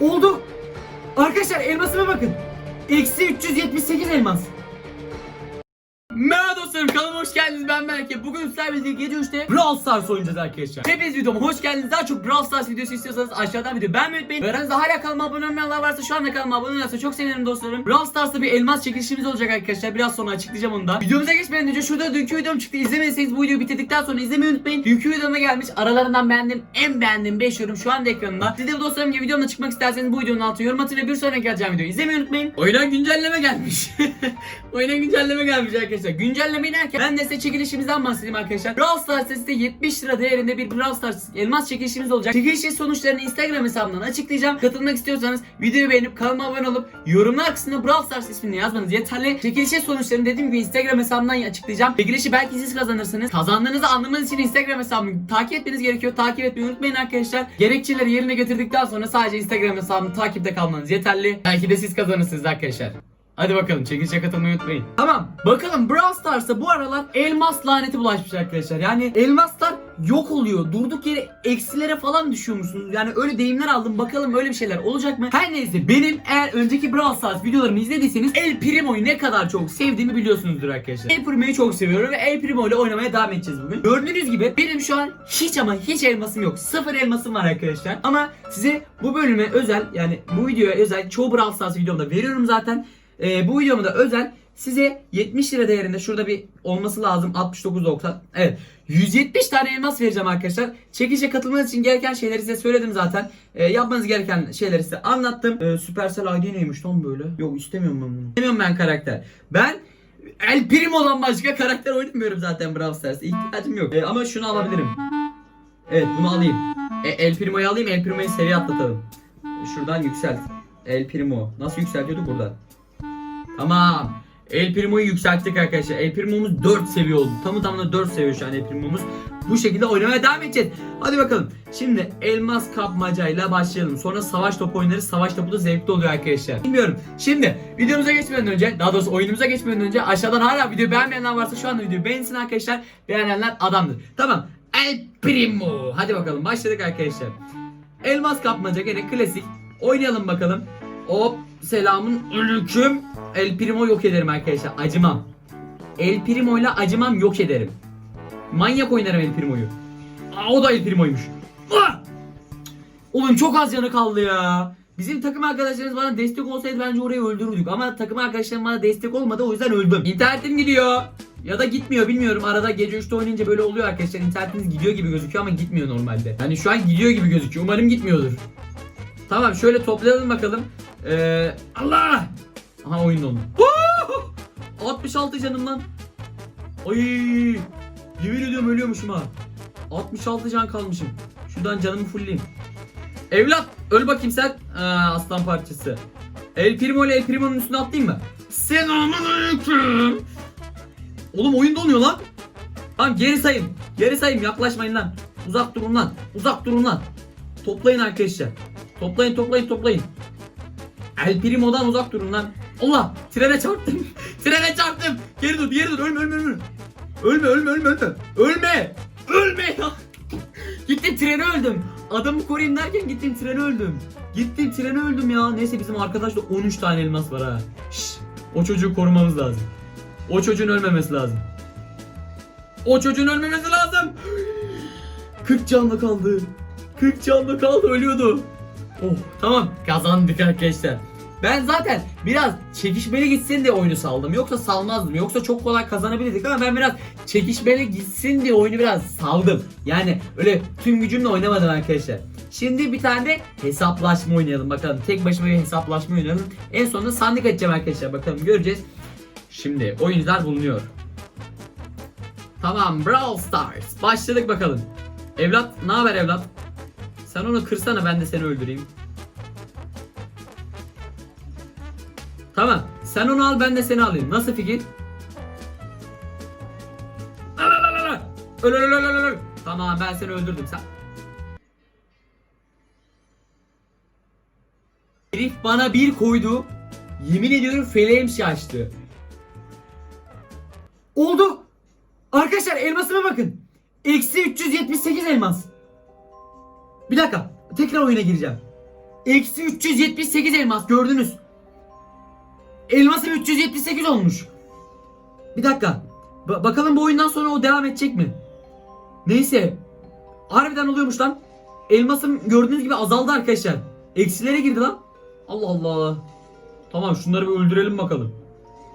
Oldu. Arkadaşlar elmasıma bakın. Eksi 378 elmas. Merhaba dostlarım kanalıma hoş geldiniz. Ben Berke. Bugün sizlerle birlikte gece 3'te Brawl Stars oynayacağız arkadaşlar. Hepiniz videoma hoş geldiniz. Daha çok Brawl Stars videosu istiyorsanız aşağıdan video beğenmeyi unutmayın. Aranızda hala kanalıma abone olmayanlar varsa şu anda kanalıma abone olursa çok sevinirim dostlarım. Brawl Stars'ta bir elmas çekilişimiz olacak arkadaşlar. Biraz sonra açıklayacağım onu da. Videomuza geçmeden önce şurada dünkü videom çıktı. İzlemediyseniz bu videoyu bitirdikten sonra izlemeyi unutmayın. Dünkü videoma gelmiş. Aralarından beğendiğim en beğendiğim 5 yorum şu anda ekranımda Siz de dostlarım gibi videomda çıkmak isterseniz bu videonun altına yorum atın ve bir sonraki geleceğim videoyu izlemeyi unutmayın. Oyuna güncelleme gelmiş. Oyuna güncelleme gelmiş arkadaşlar. Güncellemeyi derken ben de size çekilişimizden bahsedeyim arkadaşlar. Brawl Stars sitesinde 70 lira değerinde bir Brawl Stars elmas çekilişimiz olacak. Çekilişin sonuçlarını Instagram hesabından açıklayacağım. Katılmak istiyorsanız videoyu beğenip kanalıma abone olup yorumlar kısmına Brawl Stars ismini yazmanız yeterli. Çekilişin sonuçlarını dediğim gibi Instagram hesabından açıklayacağım. Çekilişi belki siz kazanırsınız. Kazandığınızı anlamanız için Instagram hesabımı takip etmeniz gerekiyor. Takip etmeyi unutmayın arkadaşlar. Gerekçeleri yerine getirdikten sonra sadece Instagram hesabımı takipte kalmanız yeterli. Belki de siz kazanırsınız arkadaşlar Hadi bakalım çekilişe katılmayı unutmayın. Tamam bakalım Brawl Stars'ta bu aralar elmas laneti bulaşmış arkadaşlar. Yani elmaslar yok oluyor. Durduk yere eksilere falan düşüyormuşsunuz. Yani öyle deyimler aldım. Bakalım öyle bir şeyler olacak mı? Her neyse benim eğer önceki Brawl Stars videolarımı izlediyseniz El Primo'yu ne kadar çok sevdiğimi biliyorsunuzdur arkadaşlar. El Primo'yu çok seviyorum ve El Primo ile oynamaya devam edeceğiz bugün. Gördüğünüz gibi benim şu an hiç ama hiç elmasım yok. Sıfır elmasım var arkadaşlar. Ama size bu bölüme özel yani bu videoya özel çoğu Brawl Stars videomda veriyorum zaten. Ee, bu videomda özel size 70 lira değerinde şurada bir olması lazım 69.90 evet 170 tane elmas vereceğim arkadaşlar. Çekişe katılmanız için gereken şeyleri size söyledim zaten. Ee, yapmanız gereken şeyleri size anlattım. Ee, Supercell ID neymiş lan böyle? Yok istemiyorum ben bunu. İstemiyorum ben karakter. Ben El Primo'dan başka karakter oynamıyorum zaten Brawl Stars'ta. İhtiyacım yok. Ee, ama şunu alabilirim. Evet bunu alayım. E, El Primo'yu alayım. El Primo'yu seviye atlatalım. Şuradan yükselt. El Primo. Nasıl yükseltiyorduk buradan Tamam. El Primo'yu yükselttik arkadaşlar. El Primo'muz 4 seviye oldu. Tamı tamına 4 seviye şu an El Primo'muz. Bu şekilde oynamaya devam edeceğiz. Hadi bakalım. Şimdi elmas kapmacayla başlayalım. Sonra savaş topu oynarız. Savaş topu da zevkli oluyor arkadaşlar. Bilmiyorum. Şimdi videomuza geçmeden önce, daha doğrusu oyunumuza geçmeden önce aşağıdan hala videoyu beğenmeyenler varsa şu anda videoyu beğensin arkadaşlar. Beğenenler adamdır. Tamam. El Primo. Hadi bakalım başladık arkadaşlar. Elmas kapmaca gene klasik. Oynayalım bakalım. Hop selamun aleyküm. El Primo yok ederim arkadaşlar. Acımam. El Primo ile acımam yok ederim. Manyak oynarım El Primo'yu. Aa, o da El Primo'ymuş. Ah! Oğlum çok az yanı kaldı ya. Bizim takım arkadaşlarımız bana destek olsaydı bence orayı öldürürdük. Ama takım arkadaşlarım bana destek olmadı o yüzden öldüm. İnternetim gidiyor. Ya da gitmiyor bilmiyorum. Arada gece 3'te oynayınca böyle oluyor arkadaşlar. İnternetiniz gidiyor gibi gözüküyor ama gitmiyor normalde. Yani şu an gidiyor gibi gözüküyor. Umarım gitmiyordur. Tamam şöyle toplayalım bakalım. Ee, Allah! Aha oyun dondu. Woo! 66 canım lan. Ay! Yemin ediyorum ölüyormuşum ha. 66 can kalmışım. Şuradan canımı fullleyeyim. Evlat öl bakayım sen. Aa, aslan parçası. El Primo ile El Primo'nun üstüne atlayayım mı? Selamünaleyküm. Oğlum oyun donuyor lan. Tamam geri sayın. Geri sayayım yaklaşmayın lan. Uzak durun lan. Uzak durun lan. Toplayın arkadaşlar. Toplayın toplayın toplayın. El Primo'dan uzak durun lan. Allah trene çarptım. trene çarptım. Geri dur geri dur ölme ölme ölme. Ölme ölme ölme ölme. Ölme. Ölme ya. gittim trene öldüm. Adamı koruyayım derken gittim trene öldüm. Gittim trene öldüm ya. Neyse bizim arkadaşta 13 tane elmas var ha. Şşş. O çocuğu korumamız lazım. O çocuğun ölmemesi lazım. O çocuğun ölmemesi lazım. 40 canlı kaldı. 40 canlı kaldı ölüyordu. Tamam kazandık arkadaşlar. Ben zaten biraz çekişmeli gitsin diye oyunu saldım. Yoksa salmazdım. Yoksa çok kolay kazanabilirdik ama ben biraz çekişmeli gitsin diye oyunu biraz saldım. Yani öyle tüm gücümle oynamadım arkadaşlar. Şimdi bir tane de hesaplaşma oynayalım bakalım. Tek başıma bir hesaplaşma oynayalım. En sonunda sandık açacağım arkadaşlar. Bakalım göreceğiz. Şimdi oyuncular bulunuyor. Tamam Brawl Stars. Başladık bakalım. Evlat ne haber evlat? Sen onu kırsana ben de seni öldüreyim. Tamam. Sen onu al ben de seni alayım. Nasıl fikir? Al al al al. Öl öl öl öl öl. Tamam ben seni öldürdüm. Sen... Herif bana bir koydu. Yemin ediyorum feleğim şaştı. Oldu. Arkadaşlar elmasıma bakın. Eksi 378 elmas. Bir dakika. Tekrar oyuna gireceğim. Eksi 378 elmas gördünüz. Elmasım 378 olmuş. Bir dakika. Ba- bakalım bu oyundan sonra o devam edecek mi? Neyse. Harbiden oluyormuş lan. Elmasım gördüğünüz gibi azaldı arkadaşlar. Eksilere girdi lan. Allah Allah. Tamam şunları bir öldürelim bakalım.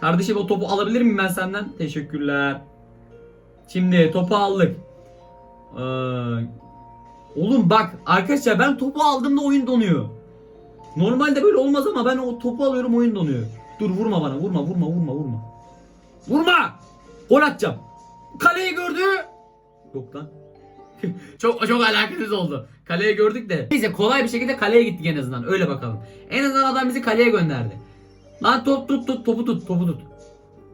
Kardeşim o topu alabilir miyim ben senden? Teşekkürler. Şimdi topu aldık. Ee, oğlum bak arkadaşlar ben topu aldığımda oyun donuyor. Normalde böyle olmaz ama ben o topu alıyorum oyun donuyor. Dur vurma bana vurma vurma vurma vurma. Vurma! Gol atacağım. Kaleyi gördü. Yok lan. çok çok alakasız oldu. Kaleye gördük de. Neyse kolay bir şekilde kaleye gittik en azından. Öyle bakalım. En azından adam bizi kaleye gönderdi. Lan top tut tut topu tut topu tut.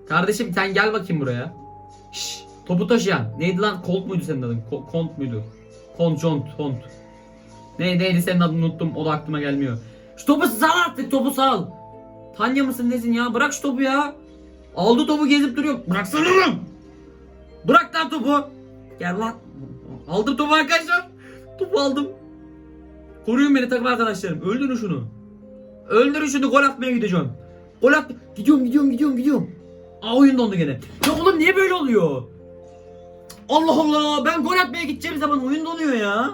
Kardeşim sen gel bakayım buraya. Şşş topu taşıyan. Neydi lan? Colt muydu senin adın? Ko- Kont muydu? Kont, Kont. Ne, neydi senin adını unuttum. O da aklıma gelmiyor. Şu topu sal artık topu sal. Tanya mısın nesin ya? Bırak şu topu ya. Aldı topu gezip duruyor. Bıraksana oğlum. Bırak lan topu. Gel lan. Aldım topu arkadaşlar. Topu aldım. Koruyun beni takım arkadaşlarım. Öldürün şunu. Öldürün şunu gol atmaya gideceğim. Gol at. Gidiyorum gidiyorum gidiyorum gidiyorum. Aa oyun dondu gene. Ya oğlum niye böyle oluyor? Allah Allah ben gol atmaya gideceğim zaman oyun donuyor ya.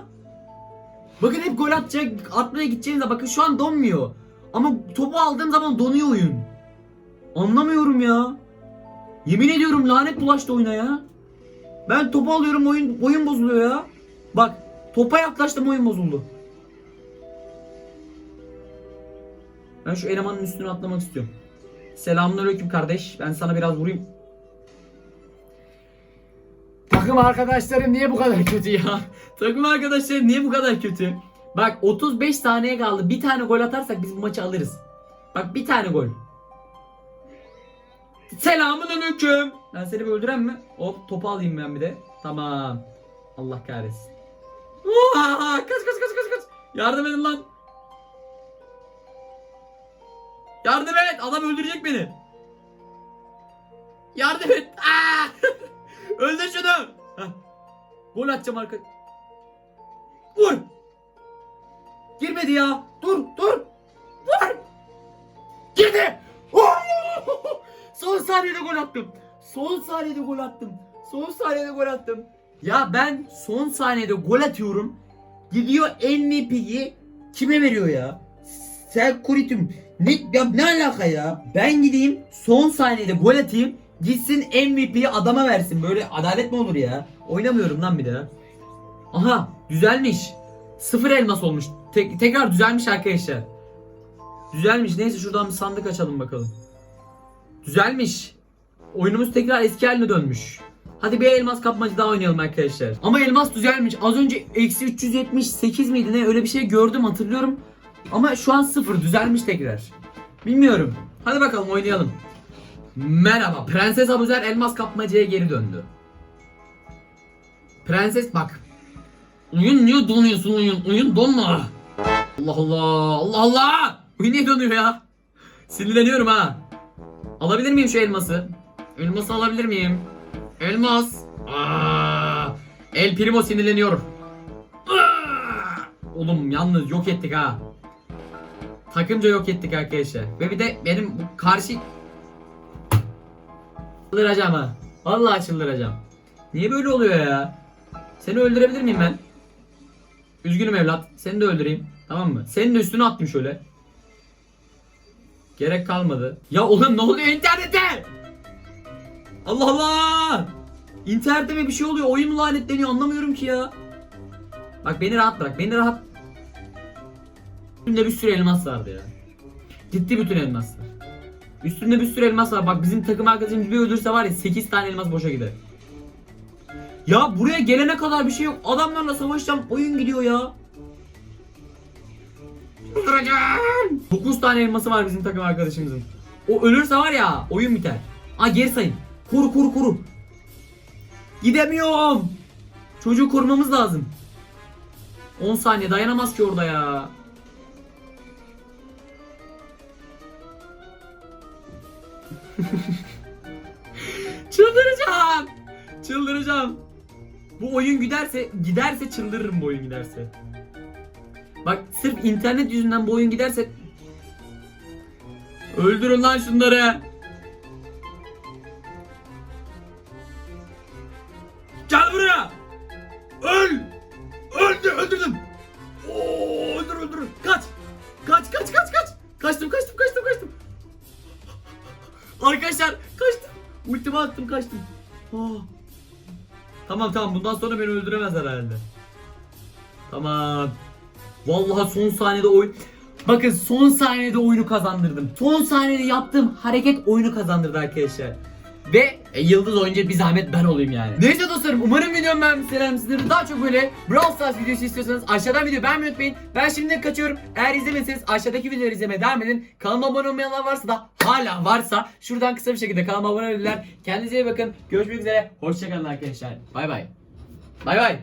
Bakın hep gol atacak, atmaya gideceğim zaman bakın şu an donmuyor. Ama topu aldığım zaman donuyor oyun. Anlamıyorum ya. Yemin ediyorum lanet bulaştı oyuna ya. Ben topu alıyorum oyun oyun bozuluyor ya. Bak topa yaklaştım oyun bozuldu. Ben şu elemanın üstüne atlamak istiyorum. Selamünaleyküm kardeş. Ben sana biraz vurayım. Takım arkadaşlarım niye bu kadar kötü ya? Takım arkadaşlarım niye bu kadar kötü? Bak 35 saniye kaldı. Bir tane gol atarsak biz bu maçı alırız. Bak bir tane gol. Selamünaleyküm. Ben seni bir öldüren mi? Hop topu alayım ben bir de. Tamam. Allah kahretsin. Aa, kaç kaç kaç kaç kaç. Yardım edin lan. Yardım et. Adam öldürecek beni. Yardım et. Aa! Öldür şunu. Heh. Gol atacağım arka. Vur. Girmedi ya. Dur dur. Vur. Girdi. Son saniyede gol attım. Son saniyede gol attım. Son saniyede gol attım. Ya ben son saniyede gol atıyorum. Gidiyor MVP'yi kime veriyor ya? Sen. Ne, ya ne alaka ya? Ben gideyim son saniyede gol atayım. Gitsin MVP'yi adama versin. Böyle adalet mi olur ya? Oynamıyorum lan bir daha. Aha düzelmiş. Sıfır elmas olmuş. Tek- tekrar düzelmiş arkadaşlar. Düzelmiş. Neyse şuradan bir sandık açalım bakalım. Düzelmiş. Oyunumuz tekrar eski haline dönmüş. Hadi bir elmas kapmacı daha oynayalım arkadaşlar. Ama elmas düzelmiş. Az önce eksi 378 miydi ne öyle bir şey gördüm hatırlıyorum. Ama şu an sıfır düzelmiş tekrar. Bilmiyorum. Hadi bakalım oynayalım. Merhaba. Prenses Abuzer elmas kapmacaya geri döndü. Prenses bak. Oyun niye donuyorsun oyun? Oyun donma. Allah Allah. Allah Allah. Oyun niye donuyor ya? Sinirleniyorum ha. Alabilir miyim şu elması? Elması alabilir miyim? Elmas. Aa, El Primo sinirleniyor. Aa! Oğlum yalnız yok ettik ha. Takımca yok ettik arkadaşlar. Ve bir de benim karşı çıldıracağım ha. Vallahi çıldıracağım. Niye böyle oluyor ya? Seni öldürebilir miyim ben? Üzgünüm evlat. Seni de öldüreyim. Tamam mı? Senin de üstüne attım şöyle. Gerek kalmadı. Ya oğlum ne oluyor internete? Allah Allah! İnternette mi bir şey oluyor? Oyun mu lanetleniyor? Anlamıyorum ki ya. Bak beni rahat bırak. Beni rahat. Üstünde bir sürü elmas vardı ya. Gitti bütün elmaslar. Üstünde bir sürü elmas var. Bak bizim takım arkadaşımız bir öldürse var ya 8 tane elmas boşa gider. Ya buraya gelene kadar bir şey yok. Adamlarla savaşacağım. Oyun gidiyor ya. Öldüreceğim. 9 tane elması var bizim takım arkadaşımızın. O ölürse var ya oyun biter. Aa geri sayın. Koru koru koru. Gidemiyorum. Çocuğu korumamız lazım. 10 saniye dayanamaz ki orada ya. Çıldıracağım. Çıldıracağım. Bu oyun giderse giderse çıldırırım bu oyun giderse. Bak sırf internet yüzünden bu oyun giderse Öldürün lan şunları. Gel buraya. Öl. Öldü öldürdüm. Ultimi attım kaçtım. Oh. Tamam tamam bundan sonra beni öldüremez herhalde. Tamam. Vallahi son saniyede oyun... Bakın son saniyede oyunu kazandırdım. Son saniyede yaptığım hareket oyunu kazandırdı arkadaşlar. Ve e, yıldız oyuncu bir zahmet ben olayım yani. Neyse dostlarım umarım videomu beğenmişsinizdir. Daha çok böyle Brawl Stars videosu istiyorsanız aşağıdan video beğenmeyi unutmayın. Ben şimdi kaçıyorum. Eğer izlemediyseniz aşağıdaki videoları izlemeye devam edin. Kanalıma abone olmayanlar varsa da hala varsa şuradan kısa bir şekilde kanalıma abone olurlar. Kendinize iyi bakın. Görüşmek üzere. Hoşçakalın arkadaşlar. Bay bay. Bay bay.